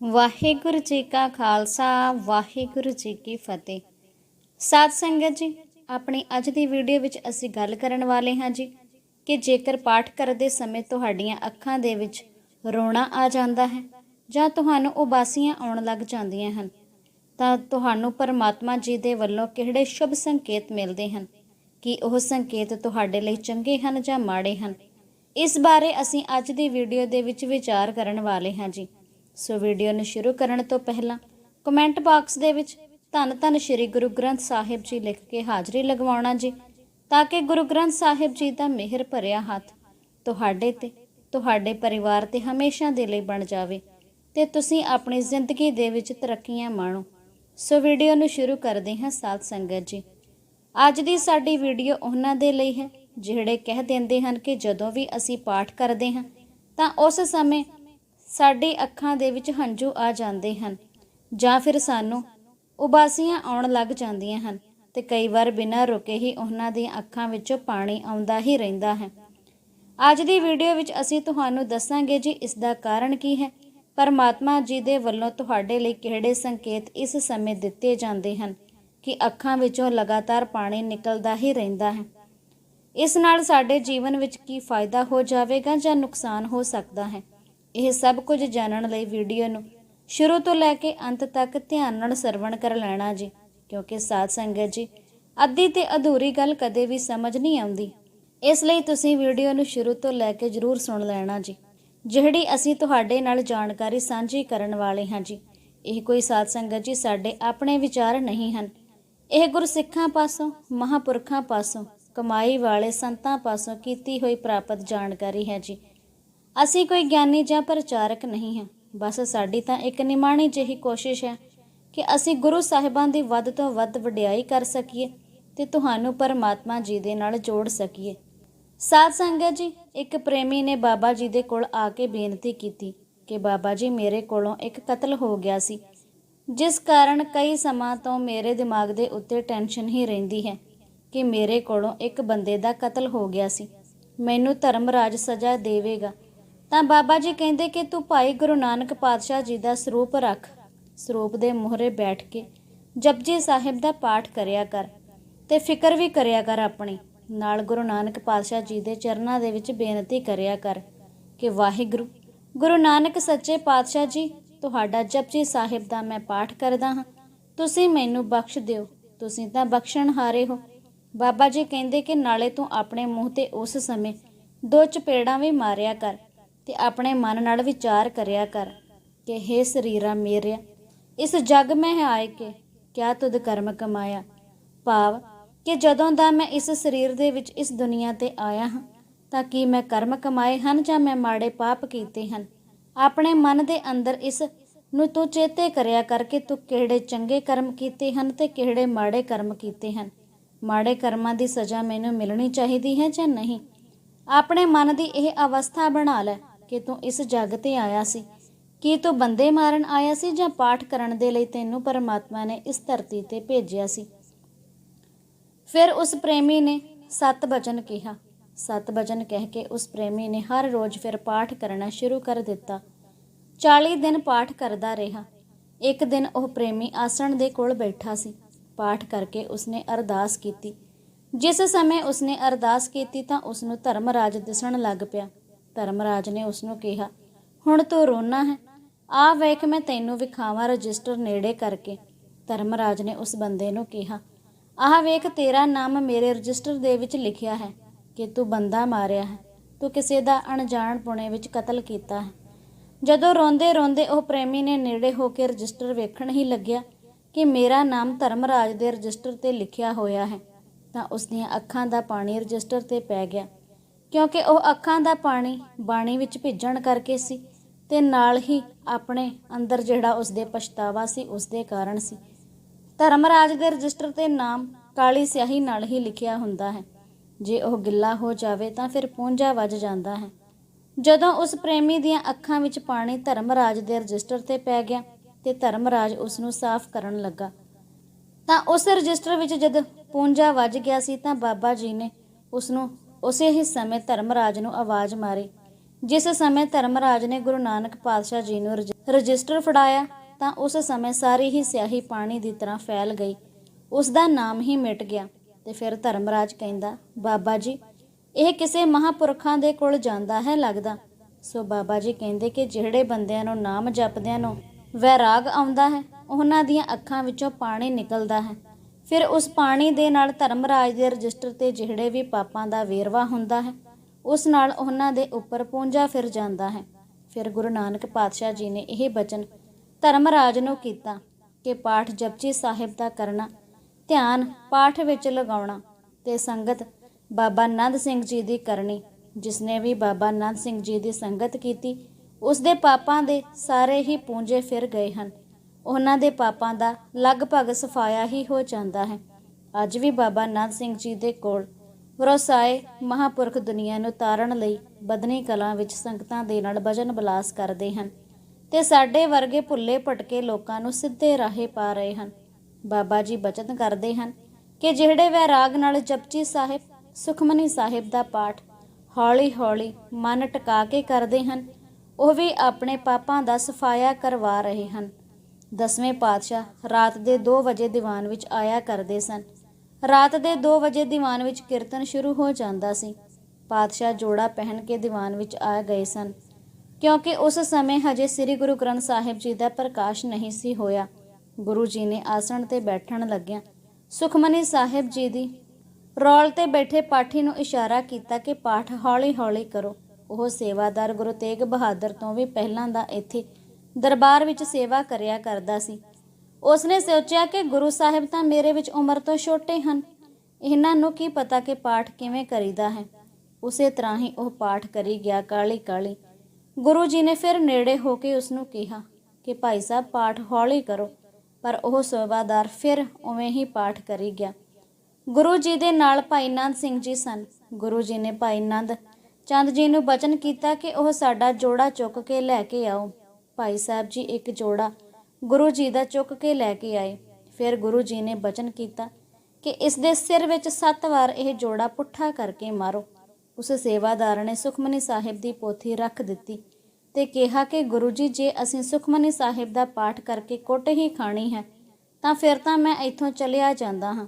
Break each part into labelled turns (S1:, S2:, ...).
S1: ਵਾਹਿਗੁਰੂ ਜੀ ਕਾ ਖਾਲਸਾ, ਵਾਹਿਗੁਰੂ ਜੀ ਕੀ ਫਤਿਹ। ਸਾਧ ਸੰਗਤ ਜੀ, ਆਪਣੀ ਅੱਜ ਦੀ ਵੀਡੀਓ ਵਿੱਚ ਅਸੀਂ ਗੱਲ ਕਰਨ ਵਾਲੇ ਹਾਂ ਜੀ ਕਿ ਜੇਕਰ ਪਾਠ ਕਰਦੇ ਸਮੇਂ ਤੁਹਾਡੀਆਂ ਅੱਖਾਂ ਦੇ ਵਿੱਚ ਰੋਣਾ ਆ ਜਾਂਦਾ ਹੈ ਜਾਂ ਤੁਹਾਨੂੰ ਉਬਾਸੀਆਂ ਆਉਣ ਲੱਗ ਜਾਂਦੀਆਂ ਹਨ, ਤਾਂ ਤੁਹਾਨੂੰ ਪਰਮਾਤਮਾ ਜੀ ਦੇ ਵੱਲੋਂ ਕਿਹੜੇ ਸ਼ੁਭ ਸੰਕੇਤ ਮਿਲਦੇ ਹਨ? ਕਿ ਉਹ ਸੰਕੇਤ ਤੁਹਾਡੇ ਲਈ ਚੰਗੇ ਹਨ ਜਾਂ ਮਾੜੇ ਹਨ? ਇਸ ਬਾਰੇ ਅਸੀਂ ਅੱਜ ਦੀ ਵੀਡੀਓ ਦੇ ਵਿੱਚ ਵਿਚਾਰ ਕਰਨ ਵਾਲੇ ਹਾਂ ਜੀ। ਸੋ ਵੀਡੀਓ ਨੂੰ ਸ਼ੁਰੂ ਕਰਨ ਤੋਂ ਪਹਿਲਾਂ ਕਮੈਂਟ ਬਾਕਸ ਦੇ ਵਿੱਚ ਧੰਨ ਧੰਨ ਸ੍ਰੀ ਗੁਰੂ ਗ੍ਰੰਥ ਸਾਹਿਬ ਜੀ ਲਿਖ ਕੇ ਹਾਜ਼ਰੀ ਲਗਵਾਉਣਾ ਜੀ, ਤਾਂ ਕਿ ਗੁਰੂ ਗ੍ਰੰਥ ਸਾਹਿਬ ਜੀ ਦਾ ਮਿਹਰ ਭਰਿਆ ਹੱਥ ਤੁਹਾਡੇ ਤੇ, ਤੁਹਾਡੇ ਪਰਿਵਾਰ ਤੇ ਹਮੇਸ਼ਾ ਦੇ ਲਈ ਬਣ ਜਾਵੇ ਤੇ ਤੁਸੀਂ ਆਪਣੀ ਜ਼ਿੰਦਗੀ ਦੇ ਵਿੱਚ ਤਰੱਕੀਆਂ ਮਾਣੋ। ਸੋ ਵੀਡੀਓ ਨੂੰ ਸ਼ੁਰੂ ਕਰਦੇ ਹਾਂ ਸਾਧ ਸੰਗਤ ਜੀ। ਅੱਜ ਦੀ ਸਾਡੀ ਵੀਡੀਓ ਉਹਨਾਂ ਦੇ ਲਈ ਹੈ, ਜਿਹੜੇ ਕਹਿ ਦਿੰਦੇ ਹਨ ਕਿ ਜਦੋਂ ਵੀ ਅਸੀਂ ਪਾਠ ਕਰਦੇ ਹਾਂ, ਤਾਂ ਉਸ ਸਮੇਂ ਸਾਡੀ ਅੱਖਾਂ ਦੇ ਵਿੱਚ ਹੰਝੂ ਆ ਜਾਂਦੇ ਹਨ ਜਾਂ ਫਿਰ ਸਾਨੂੰ ਉਬਾਸੀਆਂ ਆਉਣ ਲੱਗ ਜਾਂਦੀਆਂ ਹਨ ਤੇ ਕਈ ਵਾਰ ਬਿਨਾਂ ਰੁਕੇ ਹੀ ਉਹਨਾਂ ਦੀਆਂ ਅੱਖਾਂ ਵਿੱਚੋਂ ਪਾਣੀ ਆਉਂਦਾ ਹੀ ਰਹਿੰਦਾ ਹੈ। ਅੱਜ ਦੀ ਵੀਡੀਓ ਵਿੱਚ ਅਸੀਂ ਤੁਹਾਨੂੰ ਦੱਸਾਂਗੇ ਜੀ ਇਸ ਦਾ ਕਾਰਨ ਕੀ ਹੈ। ਪਰਮਾਤਮਾ ਜੀ ਦੇ ਵੱਲੋਂ ਤੁਹਾਡੇ ਲਈ ਕਿਹੜੇ ਸੰਕੇਤ ਇਸ ਸਮੇਂ ਦਿੱਤੇ ਜਾਂਦੇ ਹਨ ਕਿ ਅੱਖਾਂ ਵਿੱਚੋਂ ਲਗਾਤਾਰ ਪਾਣੀ ਨਿਕਲਦਾ ਹੀ ਰਹਿੰਦਾ ਹੈ। ਇਸ ਨਾਲ ਸਾਡੇ ਜੀਵਨ ਵਿੱਚ ਕੀ ਫਾਇਦਾ ਹੋ ਜਾਵੇਗਾ ਜਾਂ ਨੁਕਸਾਨ ਹੋ ਸਕਦਾ ਹੈ। ਇਹ ਸਭ ਕੁਝ ਜਾਣਨ ਲਈ ਵੀਡੀਓ ਨੂੰ ਸ਼ੁਰੂ ਤੋਂ ਲੈ ਕੇ ਅੰਤ ਤੱਕ ਧਿਆਨ ਨਾਲ ਸਰਵਣ ਕਰ ਲੈਣਾ ਜੀ, ਕਿਉਂਕਿ ਸਾਧ ਸੰਗਤ ਜੀ, ਅੱਧੀ ਤੇ ਅਧੂਰੀ ਗੱਲ ਕਦੇ ਵੀ ਸਮਝ ਨਹੀਂ ਆਉਂਦੀ। ਇਸ ਲਈ ਤੁਸੀਂ ਵੀਡੀਓ ਨੂੰ ਸ਼ੁਰੂ ਤੋਂ ਲੈ ਕੇ ਜ਼ਰੂਰ ਸੁਣ ਲੈਣਾ ਜੀ, ਜਿਹੜੀ ਅਸੀਂ ਤੁਹਾਡੇ ਨਾਲ ਜਾਣਕਾਰੀ ਸਾਂਝੀ ਕਰਨ ਵਾਲੇ ਹਾਂ ਜੀ। ਇਹ ਕੋਈ ਸਾਧ ਸੰਗਤ ਜੀ ਸਾਡੇ ਆਪਣੇ ਵਿਚਾਰ ਨਹੀਂ ਹਨ। ਇਹ ਗੁਰਸਿੱਖਾਂ ਪਾਸੋਂ, ਮਹਾਪੁਰਖਾਂ ਪਾਸੋਂ, ਕਮਾਈ ਵਾਲੇ ਸੰਤਾਂ ਪਾਸੋਂ ਕੀਤੀ ਹੋਈ ਪ੍ਰਾਪਤ ਜਾਣਕਾਰੀ ਹੈ ਜੀ। ਅਸੀਂ ਕੋਈ ਗਿਆਨੀ ਜਾਂ ਪ੍ਰਚਾਰਕ ਨਹੀਂ ਹਾਂ। ਬਸ ਸਾਡੀ ਤਾਂ ਇੱਕ ਨਿਮਾਣੀ ਜਿਹੀ ਕੋਸ਼ਿਸ਼ ਹੈ ਕਿ ਅਸੀਂ ਗੁਰੂ ਸਾਹਿਬਾਂ ਦੀ ਵੱਧ ਤੋਂ ਵੱਧ ਵਡਿਆਈ ਕਰ ਸਕੀਏ ਤੇ ਤੁਹਾਨੂੰ ਪਰਮਾਤਮਾ ਜੀ ਦੇ ਨਾਲ ਜੋੜ ਸਕੀਏ। ਸਾਧ ਸੰਗਤ ਜੀ, ਇੱਕ ਪ੍ਰੇਮੀ ਨੇ ਬਾਬਾ ਜੀ ਦੇ ਕੋਲ ਆ ਕੇ ਬੇਨਤੀ ਕੀਤੀ ਕਿ ਬਾਬਾ ਜੀ ਮੇਰੇ ਕੋਲੋਂ ਇੱਕ ਕਤਲ ਹੋ ਗਿਆ ਸੀ, ਜਿਸ ਕਾਰਨ ਕਈ ਸਮਾਂ ਤੋਂ ਮੇਰੇ ਦਿਮਾਗ ਦੇ ਉੱਤੇ ਟੈਨਸ਼ਨ ਹੀ ਰਹਿੰਦੀ ਹੈ ਕਿ ਮੇਰੇ ਕੋਲੋਂ ਇੱਕ ਬੰਦੇ ਦਾ ਕਤਲ ਹੋ ਗਿਆ ਸੀ। ਮੈਨੂੰ ਧਰਮ ਰਾਜ ਸਜ਼ਾ ਦੇਵੇਗਾ ਤਾਂ ਬਾਬਾ ਜੀ ਕਹਿੰਦੇ ਕਿ ਤੂੰ ਭਾਈ ਗੁਰੂ ਨਾਨਕ ਪਾਤਸ਼ਾਹ ਜੀ ਦਾ ਸਰੂਪ ਰੱਖ, ਸਰੂਪ ਦੇ ਮੋਹਰੇ ਬੈਠ ਕੇ ਜਪਜੀ ਸਾਹਿਬ ਦਾ ਪਾਠ ਕਰਿਆ ਕਰ ਤੇ ਫਿਕਰ ਵੀ ਕਰਿਆ ਕਰ ਆਪਣੀ। ਨਾਲ ਗੁਰੂ ਨਾਨਕ ਪਾਤਸ਼ਾਹ ਜੀ ਦੇ ਚਰਨਾਂ ਦੇ ਵਿੱਚ ਬੇਨਤੀ ਕਰਿਆ ਕਰ ਕਿ ਵਾਹਿਗੁਰੂ, ਗੁਰੂ ਨਾਨਕ ਸੱਚੇ ਪਾਤਸ਼ਾਹ ਜੀ, ਤੁਹਾਡਾ ਜਪਜੀ ਸਾਹਿਬ ਦਾ ਮੈਂ ਪਾਠ ਕਰਦਾ ਹਾਂ। ਤੁਸੀਂ ਮੈਨੂੰ ਬਖਸ਼ ਦਿਓ, ਤੁਸੀਂ ਤਾਂ ਬਖਸ਼ਣ ਹਾਰੇ ਹੋ। ਬਾਬਾ ਜੀ ਕਹਿੰਦੇ ਕਿ ਨਾਲੇ ਤੂੰ ਆਪਣੇ ਮੂੰਹ ਤੇ ਉਸ ਸਮੇਂ ਦੋ ਚਪੇੜਾਂ ਵੀ ਮਾਰਿਆ ਕਰ ਤੇ ਆਪਣੇ ਮਨ ਨਾਲ ਵਿਚਾਰ ਕਰਿਆ ਕਰ ਕਿ हे ਸਰੀਰਾ ਮੇਰਿਆ ਇਸ ਜਗ ਮੈਂ ਆਏ ਕੇ ਕਿਆ ਤੁਧ ਕਰਮ ਕਮਾਇਆ? ਭਾਵ ਕਿ ਜਦੋਂ ਦਾ ਮੈਂ ਇਸ ਸਰੀਰ ਦੇ ਵਿੱਚ ਇਸ ਦੁਨੀਆ ਤੇ ਆਇਆ ਹਾਂ, ਤਾਂ ਕੀ ਮੈਂ ਕਰਮ ਕਮਾਏ ਹਨ ਜਾਂ ਮੈਂ ਮਾੜੇ ਪਾਪ ਕੀਤੇ ਹਨ? ਆਪਣੇ ਮਨ ਦੇ ਅੰਦਰ ਇਸ ਨੂੰ ਤੂੰ ਚੇਤੇ ਕਰਿਆ ਕਰਕੇ ਤੂੰ ਕਿਹੜੇ ਚੰਗੇ ਕਰਮ ਕੀਤੇ ਹਨ ਤੇ ਕਿਹੜੇ ਮਾੜੇ ਕਰਮ ਕੀਤੇ ਹਨ। ਮਾੜੇ ਕਰਮਾਂ ਦੀ ਸਜ਼ਾ ਮੈਨੂੰ ਮਿਲਣੀ ਚਾਹੀਦੀ ਹੈ ਜਾਂ ਨਹੀਂ? ਆਪਣੇ ਮਨ ਦੀ ਇਹ ਅਵਸਥਾ ਬਣਾ ਲੈ ਕਿ ਤੂੰ ਇਸ ਜੱਗ ਤੇ ਆਇਆ ਸੀ। ਕੀ ਤੂੰ ਬੰਦੇ ਮਾਰਨ ਆਇਆ ਸੀ ਜਾਂ ਪਾਠ ਕਰਨ ਦੇ ਲਈ ਤੈਨੂੰ ਪਰਮਾਤਮਾ ਨੇ ਇਸ ਧਰਤੀ ਤੇ ਭੇਜਿਆ ਸੀ? ਫਿਰ ਉਸ ਪ੍ਰੇਮੀ ਨੇ ਸਤ ਬਚਨ ਕਿਹਾ। ਸਤ ਬਚਨ ਕਹਿ ਕੇ ਉਸ ਪ੍ਰੇਮੀ ਨੇ ਹਰ ਰੋਜ਼ ਫਿਰ ਪਾਠ ਕਰਨਾ ਸ਼ੁਰੂ ਕਰ ਦਿੱਤਾ। 40 ਦਿਨ ਪਾਠ ਕਰਦਾ ਰਿਹਾ। ਇੱਕ ਦਿਨ ਉਹ ਪ੍ਰੇਮੀ ਆਸਣ ਦੇ ਕੋਲ ਬੈਠਾ ਸੀ। ਪਾਠ ਕਰਕੇ ਉਸਨੇ ਅਰਦਾਸ ਕੀਤੀ। ਜਿਸ ਸਮੇਂ ਉਸਨੇ ਅਰਦਾਸ ਕੀਤੀ ਤਾਂ ਉਸ ਨੂੰ ਧਰਮਰਾਜ ਦਿਸਣ ਲੱਗ ਪਿਆ। ਧਰਮਰਾਜ ਨੇ ਉਸ ਨੂੰ ਕਿਹਾ, ਹੁਣ ਤੂੰ ਰੋਣਾ ਹੈ। ਆ ਵੇਖ ਮੈਂ ਤੈਨੂੰ ਵਿਖਾਵਾਂ ਰਜਿਸਟਰ ਨੇੜੇ ਕਰਕੇ। ਧਰਮਰਾਜ ਨੇ ਉਸ ਬੰਦੇ ਨੂੰ ਕਿਹਾ, ਆਹ ਵੇਖ, ਤੇਰਾ ਨਾਮ ਮੇਰੇ ਰਜਿਸਟਰ ਦੇ ਵਿੱਚ ਲਿਖਿਆ ਹੈ ਕਿ ਤੂੰ ਬੰਦਾ ਮਾਰਿਆ ਹੈ। ਤੂੰ ਕਿਸੇ ਦਾ ਅਣਜਾਣ ਪੁਣੇ ਵਿੱਚ ਕਤਲ ਕੀਤਾ ਹੈ। ਜਦੋਂ ਰੋਂਦੇ ਰੋਂਦੇ ਉਹ ਪ੍ਰੇਮੀ ਨੇ ਨੇੜੇ ਹੋ ਕੇ ਰਜਿਸਟਰ ਵੇਖਣ ਹੀ ਲੱਗਿਆ ਕਿ ਮੇਰਾ ਨਾਮ ਧਰਮਰਾਜ ਦੇ ਰਜਿਸਟਰ ਤੇ ਲਿਖਿਆ ਹੋਇਆ ਹੈ, ਤਾਂ ਉਸ ਦੀਆਂ ਅੱਖਾਂ ਦਾ ਪਾਣੀ ਰਜਿਸਟਰ ਤੇ ਪੈ ਗਿਆ। ਕਿਉਂਕਿ ਉਹ ਅੱਖਾਂ ਦਾ ਪਾਣੀ ਬਾਣੀ ਵਿੱਚ ਭਿੱਜਣ ਕਰਕੇ ਸੀ ਤੇ ਨਾਲ ਹੀ ਆਪਣੇ ਅੰਦਰ ਜਿਹੜਾ ਉਸ ਦੇ ਪਛਤਾਵਾ ਸੀ ਉਸ ਦੇ ਕਾਰਨ ਸੀ। ਧਰਮਰਾਜ ਦੇ ਰਜਿਸਟਰ ਤੇ ਨਾਮ ਕਾਲੀ ਸਿਆਹੀ ਨਾਲ ਹੀ ਲਿਖਿਆ ਹੁੰਦਾ ਹੈ। ਜੇ ਉਹ ਗਿੱਲਾ ਹੋ ਜਾਵੇ ਤਾਂ ਫਿਰ ਪੂੰਝਾ ਵੱਜ ਜਾਂਦਾ ਹੈ। ਜਦੋਂ ਉਸ ਪ੍ਰੇਮੀ ਦੀਆਂ ਅੱਖਾਂ ਵਿੱਚ ਪਾਣੀ ਧਰਮਰਾਜ ਦੇ ਰਜਿਸਟਰ ਤੇ ਪੈ ਗਿਆ ਤੇ ਧਰਮਰਾਜ ਉਸ ਨੂੰ ਸਾਫ਼ ਕਰਨ ਲੱਗਾ, ਤਾਂ ਉਸ ਰਜਿਸਟਰ ਵਿੱਚ ਜਦ ਪੂੰਝਾ ਵੱਜ ਗਿਆ ਸੀ ਤਾਂ ਬਾਬਾ ਜੀ ਨੇ ਉਸ ਨੂੰ ਉਸੇ ਹੀ ਸਮੇਂ ਧਰਮਰਾਜ ਨੂੰ ਆਵਾਜ਼ ਮਾਰੀ। ਜਿਸ ਸਮੇਂ ਧਰਮਰਾਜ ਨੇ ਗੁਰੂ ਨਾਨਕ ਪਾਤਸ਼ਾਹ ਜੀ ਨੂੰ ਰਜਿਸਟਰ ਫੜਾਇਆ, ਤਾਂ ਉਸ ਸਮੇਂ ਸਾਰੀ ਹੀ ਸਿਆਹੀ ਪਾਣੀ ਦੀ ਤਰ੍ਹਾਂ ਫੈਲ ਗਈ। ਉਸ ਦਾ ਨਾਮ ਹੀ ਮਿਟ ਗਿਆ। ਤੇ ਫਿਰ ਧਰਮਰਾਜ ਕਹਿੰਦਾ, ਬਾਬਾ ਜੀ, ਇਹ ਕਿਸੇ ਮਹਾਪੁਰਖਾਂ ਦੇ ਕੋਲ ਜਾਂਦਾ ਹੈ ਲੱਗਦਾ? ਸੋ ਬਾਬਾ ਜੀ ਕਹਿੰਦੇ ਕਿ ਜਿਹੜੇ ਬੰਦਿਆਂ ਨੂੰ ਨਾਮ ਜਪਦਿਆਂ ਨੂੰ ਵੈਰਾਗ ਆਉਂਦਾ ਹੈ, ਉਹਨਾਂ ਦੀਆਂ ਅੱਖਾਂ ਵਿੱਚੋਂ ਪਾਣੀ ਨਿਕਲਦਾ ਹੈ। ਫਿਰ ਉਸ ਪਾਣੀ ਦੇ ਨਾਲ ਧਰਮਰਾਜ ਦੇ ਰਜਿਸਟਰ ਤੇ ਜਿਹੜੇ ਵੀ ਪਾਪਾਂ ਦਾ ਵੇਰਵਾ ਹੁੰਦਾ ਹੈ, ਉਸ ਨਾਲ ਉਹਨਾਂ ਦੇ ਉੱਪਰ ਪੂੰਝਾ ਫਿਰ ਜਾਂਦਾ ਹੈ। ਫਿਰ ਗੁਰੂ ਨਾਨਕ ਪਾਤਸ਼ਾਹ ਜੀ ਨੇ ਇਹ ਬਚਨ ਧਰਮਰਾਜ ਨੂੰ ਕੀਤਾ ਕਿ ਪਾਠ ਜਪਜੀ ਸਾਹਿਬ ਦਾ ਕਰਨਾ, ਧਿਆਨ ਪਾਠ ਵਿੱਚ ਲਗਾਉਣਾ ਤੇ ਸੰਗਤ ਬਾਬਾ ਨੰਦ ਸਿੰਘ ਜੀ ਦੀ ਕਰਨੀ, ਜਿਸਨੇ ਵੀ ਬਾਬਾ ਨੰਦ ਸਿੰਘ ਜੀ ਦੀ ਸੰਗਤ ਕੀਤੀ, ਉਸ ਦੇ ਪਾਪਾਂ ਦੇ ਸਾਰੇ ਹੀ ਪੂੰਝੇ ਫਿਰ ਗਏ ਹਨ। ਉਹਨਾਂ ਦੇ ਪਾਪਾਂ ਦਾ ਲਗਭਗ ਸਫਾਇਆ ਹੀ ਹੋ ਜਾਂਦਾ ਹੈ। ਅੱਜ ਵੀ ਬਾਬਾ ਆਨੰਦ ਸਿੰਘ ਜੀ ਦੇ ਕੋਲ ਵਰਸਾਏ ਮਹਾਪੁਰਖ ਦੁਨੀਆ ਨੂੰ ਤਾਰਨ ਲਈ ਬਦਨੀ ਕਲਾਂ ਵਿੱਚ ਸੰਗਤਾਂ ਦੇ ਨਾਲ ਭਜਨ ਬਲਾਸ ਕਰਦੇ ਹਨ ਤੇ ਸਾਡੇ ਵਰਗੇ ਭੁੱਲੇ ਭਟਕੇ ਲੋਕਾਂ ਨੂੰ ਸਿੱਧੇ ਰਾਹੇ ਪਾ ਰਹੇ ਹਨ। ਬਾਬਾ ਜੀ ਬਚਨ ਕਰਦੇ ਹਨ ਕਿ ਜਿਹੜੇ ਵੈਰਾਗ ਨਾਲ ਜਪਜੀ ਸਾਹਿਬ, ਸੁਖਮਨੀ ਸਾਹਿਬ ਦਾ ਪਾਠ ਹੌਲੀ-ਹੌਲੀ ਮਨ ਟਿਕਾ ਕੇ ਕਰਦੇ ਹਨ, ਉਹ ਵੀ ਆਪਣੇ ਪਾਪਾਂ ਦਾ ਸਫਾਇਆ ਕਰਵਾ ਰਹੇ ਹਨ। ਦਸਵੇਂ ਪਾਤਸ਼ਾਹ ਰਾਤ ਦੇ 2 ਵਜੇ ਦੀਵਾਨ ਵਿੱਚ ਆਇਆ ਕਰਦੇ ਸਨ। ਰਾਤ ਦੇ 2 ਵਜੇ ਦੀਵਾਨ ਵਿੱਚ ਕੀਰਤਨ ਸ਼ੁਰੂ ਹੋ ਜਾਂਦਾ ਸੀ। ਪਾਤਸ਼ਾਹ ਜੋੜਾ ਪਹਿਨ ਕੇ ਦੀਵਾਨ ਵਿੱਚ ਆ ਗਏ ਸਨ। ਕਿਉਂਕਿ ਉਸ ਸਮੇਂ ਹਜੇ ਸ੍ਰੀ ਗੁਰੂ ਗ੍ਰੰਥ ਸਾਹਿਬ ਜੀ ਦਾ ਪ੍ਰਕਾਸ਼ ਨਹੀਂ ਸੀ ਹੋਇਆ। ਗੁਰੂ ਜੀ ਨੇ ਆਸਣ ਤੇ ਬੈਠਣ ਲੱਗਿਆ ਸੁਖਮਨੀ ਸਾਹਿਬ ਜੀ ਦੀ ਰੌਲ ਤੇ ਬੈਠੇ ਪਾਠੀ ਨੂੰ ਇਸ਼ਾਰਾ ਕੀਤਾ ਕਿ ਪਾਠ ਹੌਲੀ-ਹੌਲੀ ਕਰੋ। ਉਹ ਸੇਵਾਦਾਰ ਗੁਰੂ ਤੇਗ ਬਹਾਦਰ ਤੋਂ ਵੀ ਪਹਿਲਾਂ ਦਾ ਇੱਥੇ ਦਰਬਾਰ ਵਿੱਚ ਸੇਵਾ ਕਰਿਆ ਕਰਦਾ ਸੀ। ਉਸਨੇ ਸੋਚਿਆ ਕਿ ਗੁਰੂ ਸਾਹਿਬ ਤਾਂ ਮੇਰੇ ਵਿੱਚ ਉਮਰ ਤੋਂ ਛੋਟੇ ਹਨ। ਇਹਨਾਂ ਨੂੰ ਕੀ ਪਤਾ ਕਿ ਪਾਠ ਕਿਵੇਂ ਕਰੀਦਾ ਹੈ। ਉਸੇ ਤਰ੍ਹਾਂ ਹੀ ਉਹ ਪਾਠ ਕਰੀ ਗਿਆ ਕਾਲੀ ਕਾਲੀ ਗੁਰੂ ਜੀ ਨੇ ਫਿਰ ਨੇੜੇ ਹੋ ਕੇ ਉਸ ਨੂੰ ਕਿਹਾ ਕਿ ਭਾਈ ਸਾਹਿਬ, ਪਾਠ ਹੌਲੀ ਕਰੋ। ਪਰ ਉਹ ਸੇਵਾਦਾਰ ਫਿਰ ਉਵੇਂ ਹੀ ਪਾਠ ਕਰੀ ਗਿਆ। ਗੁਰੂ ਜੀ ਦੇ ਨਾਲ ਭਾਈ ਨੰਦ ਸਿੰਘ ਜੀ ਸਨ। ਗੁਰੂ ਜੀ ਨੇ ਭਾਈ ਨੰਦ ਚੰਦ ਜੀ ਨੂੰ ਬਚਨ ਕੀਤਾ ਕਿ ਉਹ ਸਾਡਾ ਜੋੜਾ ਚੁੱਕ ਕੇ ਲੈ ਕੇ ਆਓ। ਭਾਈ ਸਾਹਿਬ ਜੀ ਇੱਕ ਜੋੜਾ ਗੁਰੂ ਜੀ ਦਾ ਚੁੱਕ ਕੇ ਲੈ ਕੇ ਆਏ। ਫਿਰ ਗੁਰੂ ਜੀ ਨੇ ਬਚਨ ਕੀਤਾ ਕਿ ਇਸ ਦੇ ਸਿਰ ਵਿੱਚ ਸੱਤ ਵਾਰ ਇਹ ਜੋੜਾ ਪੁੱਠਾ ਕਰਕੇ ਮਾਰੋ। ਉਸ ਸੇਵਾਦਾਰ ਨੇ ਸੁਖਮਨੀ ਸਾਹਿਬ ਦੀ ਪੋਥੀ ਰੱਖ ਦਿੱਤੀ ਤੇ ਕਿਹਾ ਕਿ ਗੁਰੂ ਜੀ, ਜੇ ਅਸੀਂ ਸੁਖਮਨੀ ਸਾਹਿਬ ਦਾ ਪਾਠ ਕਰਕੇ ਕੁੱਟ ਹੀ ਖਾਣੀ ਹੈ, ਤਾਂ ਫਿਰ ਤਾਂ ਮੈਂ ਇੱਥੋਂ ਚਲਿਆ ਜਾਂਦਾ ਹਾਂ।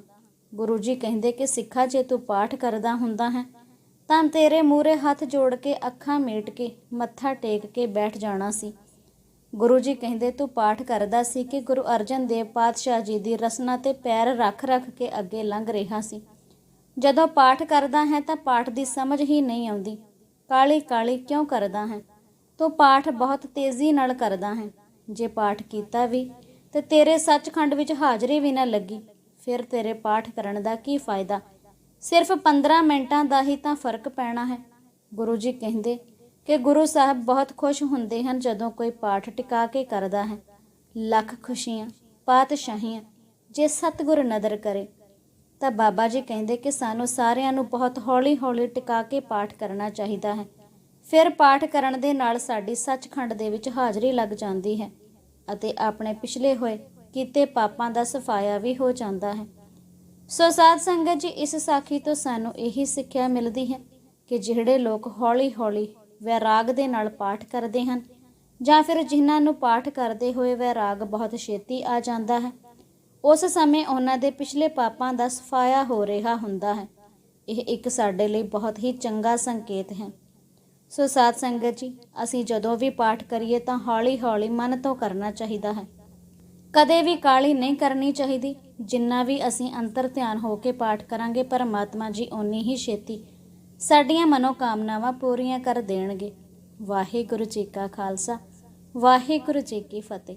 S1: ਗੁਰੂ ਜੀ ਕਹਿੰਦੇ ਕਿ ਸਿੱਖਾ, ਜੇ ਤੂੰ ਪਾਠ ਕਰਦਾ ਹੁੰਦਾ ਹੈ, ਤਾਂ ਤੇਰੇ ਮੂਰੇ ਹੱਥ ਜੋੜ ਕੇ ਅੱਖਾਂ ਮੀਟ ਕੇ, ਮੱਥਾ ਟੇਕ ਕੇ ਬੈਠ ਜਾਣਾ ਸੀ। ਗੁਰੂ ਜੀ ਕਹਿੰਦੇ, ਤੂੰ ਪਾਠ ਕਰਦਾ ਸੀ ਕਿ ਗੁਰੂ ਅਰਜਨ ਦੇਵ ਪਾਤਸ਼ਾਹ ਜੀ ਦੀ ਰਸਨਾ ਤੇ ਪੈਰ ਰੱਖ ਰੱਖ ਕੇ ਅੱਗੇ ਲੰਘ ਰਿਹਾ ਸੀ। ਜਦੋਂ ਪਾਠ ਕਰਦਾ ਹੈ ਤਾਂ ਪਾਠ ਦੀ ਸਮਝ ਹੀ ਨਹੀਂ ਆਉਂਦੀ। ਕਾਲੀ ਕਾਲੀ ਕਿਉਂ ਕਰਦਾ ਹੈ? ਤੂੰ ਪਾਠ ਬਹੁਤ ਤੇਜ਼ੀ ਨਾਲ ਕਰਦਾ ਹੈ। ਜੇ ਪਾਠ ਕੀਤਾ ਵੀ, ਤੇ ਤੇਰੇ ਸੱਚਖੰਡ ਵਿੱਚ ਹਾਜ਼ਰੀ ਵੀ ਨਾ ਲੱਗੀ, ਫਿਰ ਤੇਰੇ ਪਾਠ ਕਰਨ ਦਾ ਕੀ ਫਾਇਦਾ? ਸਿਰਫ 15 ਮਿੰਟਾਂ ਦਾ ਹੀ ਤਾਂ ਫ਼ਰਕ ਪੈਣਾ ਹੈ। ਗੁਰੂ ਜੀ ਕਹਿੰਦੇ ਕਿ ਗੁਰੂ ਸਾਹਿਬ ਬਹੁਤ ਖੁਸ਼ ਹੁੰਦੇ ਹਨ ਜਦੋਂ ਕੋਈ ਪਾਠ ਟਿਕਾ ਕੇ ਕਰਦਾ ਹੈ। ਲੱਖ ਖੁਸ਼ੀਆਂ, ਪਾਤਸ਼ਾਹੀਆਂ, ਜੇ ਸਤਿਗੁਰ ਨਦਰ ਕਰੇ। ਤਾਂ ਬਾਬਾ ਜੀ ਕਹਿੰਦੇ ਕਿ ਸਾਨੂੰ ਸਾਰਿਆਂ ਨੂੰ ਬਹੁਤ ਹੌਲੀ-ਹੌਲੀ ਟਿਕਾ ਕੇ ਪਾਠ ਕਰਨਾ ਚਾਹੀਦਾ ਹੈ। ਫਿਰ ਪਾਠ ਕਰਨ ਦੇ ਨਾਲ ਸਾਡੀ ਸੱਚਖੰਡ ਦੇ ਵਿੱਚ ਹਾਜ਼ਰੀ ਲੱਗ ਜਾਂਦੀ ਹੈ ਅਤੇ ਆਪਣੇ ਪਿਛਲੇ ਹੋਏ ਕੀਤੇ ਪਾਪਾਂ ਦਾ ਸਫਾਇਆ ਵੀ ਹੋ ਜਾਂਦਾ ਹੈ। ਸੋ ਸਾਧ ਸੰਗਤ ਜੀ, ਇਸ ਸਾਖੀ ਤੋਂ ਸਾਨੂੰ ਇਹੀ ਸਿੱਖਿਆ ਮਿਲਦੀ ਹੈ ਕਿ ਜਿਹੜੇ ਲੋਕ ਹੌਲੀ-ਹੌਲੀ ਵੈਰਾਗ ਦੇ ਨਾਲ ਪਾਠ ਕਰਦੇ ਹਨ ਜਾਂ ਫਿਰ ਜਿਨ੍ਹਾਂ ਨੂੰ ਪਾਠ ਕਰਦੇ ਹੋਏ ਵੈਰਾਗ ਬਹੁਤ ਛੇਤੀ ਆ ਜਾਂਦਾ ਹੈ। ਉਸ ਸਮੇਂ ਉਹਨਾਂ ਦੇ ਪਿਛਲੇ ਪਾਪਾਂ ਦਾ ਸਫਾਇਆ ਹੋ ਰਿਹਾ ਹੁੰਦਾ ਹੈ। ਇਹ ਇੱਕ ਸਾਡੇ ਲਈ ਬਹੁਤ ਹੀ ਚੰਗਾ ਸੰਕੇਤ ਹੈ। ਸੋ ਸਾਧ ਸੰਗਤ ਜੀ, ਅਸੀਂ ਜਦੋਂ ਵੀ ਪਾਠ ਕਰੀਏ ਤਾਂ ਹੌਲੀ-ਹੌਲੀ ਮਨ ਤੋਂ ਕਰਨਾ ਚਾਹੀਦਾ ਹੈ। ਕਦੇ ਵੀ ਕਾਲੀ ਨਹੀਂ ਕਰਨੀ ਚਾਹੀਦੀ। ਜਿੰਨਾ ਵੀ ਅਸੀਂ ਅੰਤਰ ਧਿਆਨ ਹੋ ਕੇ ਪਾਠ ਕਰਾਂਗੇ, ਪਰਮਾਤਮਾ ਜੀ ਓਨੀ ਹੀ ਛੇਤੀ ਸਾਡੀਆਂ ਮਨੋਕਾਮਨਾਵਾਂ ਪੂਰੀਆਂ ਕਰ ਦੇਣਗੇ। ਵਾਹਿਗੁਰੂ ਜੀ ਕਾ ਖਾਲਸਾ ਵਾਹਿਗੁਰੂ ਜੀ ਕੀ ਫਤਿਹ।